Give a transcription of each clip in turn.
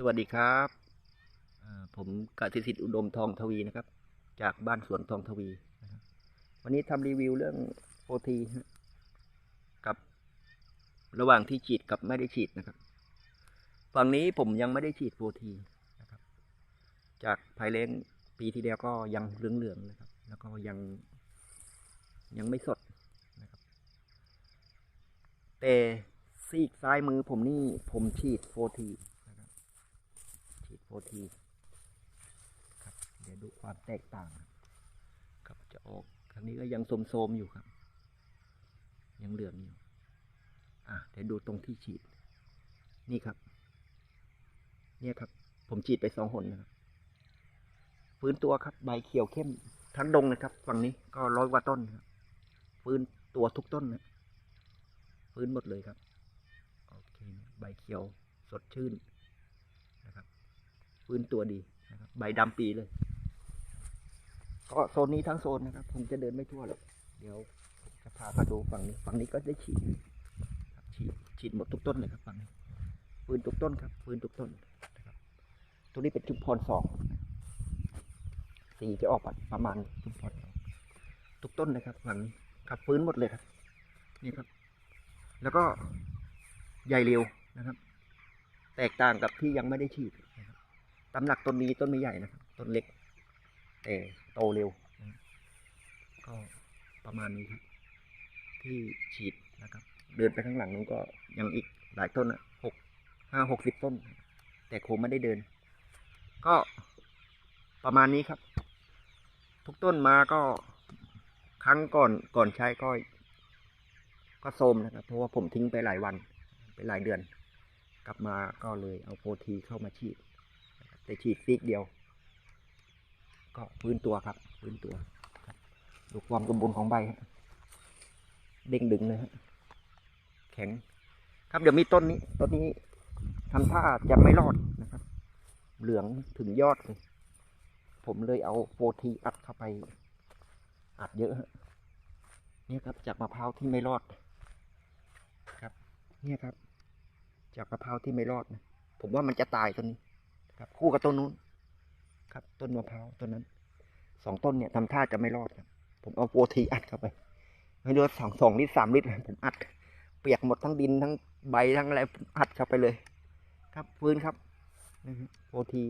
สวัสดีครับผมกสิสิทธิ์อุดมทองทวีนะครับ จากบ้านสวนทองทวี วันนี้ทำรีวิวเรื่องโปรทีกับ ระหว่างที่ฉีดกับไม่ได้ฉีดนะครับ ฝั่งนี้ผมยังไม่ได้ฉีดโปรทีนะครับ จากภายเลนปีที่แล้วก็ยังเหลืองๆนะครับ แล้วก็ยังยังไม่สดนะครับ แต่ซีกซ้ายมือผมนี่ผมฉีดโฟที โฟทีครับเดี๋ยวดูความแตกต่าง ครับจะออกครั้งนี้ก็ยังโสมๆอยู่ครับ ยังเหลืองอยู่อะเดี๋ยวดูตรงที่ฉีด นี่ครับ เนี่ยครับ ผมฉีดไปสองหนนะครับฟื้นตัวครับ ใบเขียวเข้มทั้งดงนะครับ ฝั่งนี้ก็ร้อยกว่าต้นครับฟื้นตัวทุกต้นนะฟื้นหมดเลยครับโอเคใบเขียวสดชื่น ฟื้นตัวดีนะครับใบดำปีเลย ก็โซนนี้ทั้งโซนนะครับผมจะเดินไม่ทั่วหรอกเดี๋ยวจะพามาดูฝั่งนี้ ฝั่งนี้ก็ได้ฉีดฉีดฉีดหมดทุกต้นเลยครับฝั่งนี้ฟื้นทุกต้นครับฟื้นทุกต้นนะครับตัวนี้เป็นชุมพรสองสีจะออกประมาณชุมพรสองทุกต้นนะครับฝั่งนี้ครับฟื้นหมดเลยครับ นี่ครับ แล้วก็ใหญ่เร็วนะครับ แตกต่างกับที่ยังไม่ได้ฉีดนะครับ ตำหนักต้นนี้ต้นไม่ใหญ่นะครับ ต้นเล็กแต่โตเร็วนะครับก็ประมาณนี้ครับ ที่ฉีดนะครับ เดินไปข้างหลังนู้นก็ยังอีกหลายต้นอะหกห้าหกสิบต้น แต่คงไม่ได้เดิน ก็ประมาณนี้ครับ ทุกต้นมาก็ครั้งก่อนก่อนใช้ก็ ก็โทรมนะครับ เพราะว่าผมทิ้งไปหลายวัน ไปหลายเดือน กลับมาก็เลยเอาโปรทีเข้ามาฉีดนะครับ แต่ฉีดซีกเดียว ก็ฟื้นตัวครับฟื้นตัวดูความสมบูรณ์ของใบเด้งดึงเลยแข็ง ครับเดี๋ยวมีต้นนี้ต้นนี้ทำท่าจะไม่รอดนะครับ เหลืองถึงยอดเลยผมเลยเอาโปรทีอัดเข้าไป อัดเยอะเนี่ยครับ จากมะพร้าวที่ไม่รอดครับ เนี่ยครับ จากมะพร้าวที่ไม่รอดนะผมว่ามันจะตายต้นนี้ ครับคู่กับต้นนู้น ครับ ต้นมะพร้าวต้นนั้นสองต้นเนี่ยทำท่าจะไม่รอดครับผมเอาโปรทีอัดเข้าไปไม่รู้ว่าสองสองลิตรสามลิตรผมอัด เปียกหมดทั้งดินทั้งใบทั้งอะไรผมอัดเข้าไปเลย ครับฟื้นครับนะฮะโปรที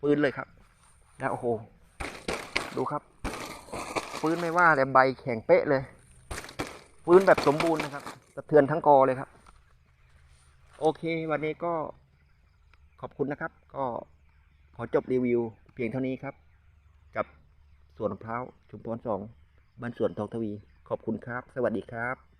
ฟื้นเลยครับ แล้วโอ้โห ดูครับฟื้นไม่ว่าแต่ใบแข็งเป๊ะเลยฟื้นแบบสมบูรณ์นะครับสะเทือนทั้งกอเลยครับ โอเค วันนี้ก็ขอบคุณนะครับ ก็ ขอจบรีวิวเพียงเท่านี้ครับ กับสวนมะพร้าวชุมพรสองบ้านสวนทองทวี ขอบคุณครับ สวัสดีครับ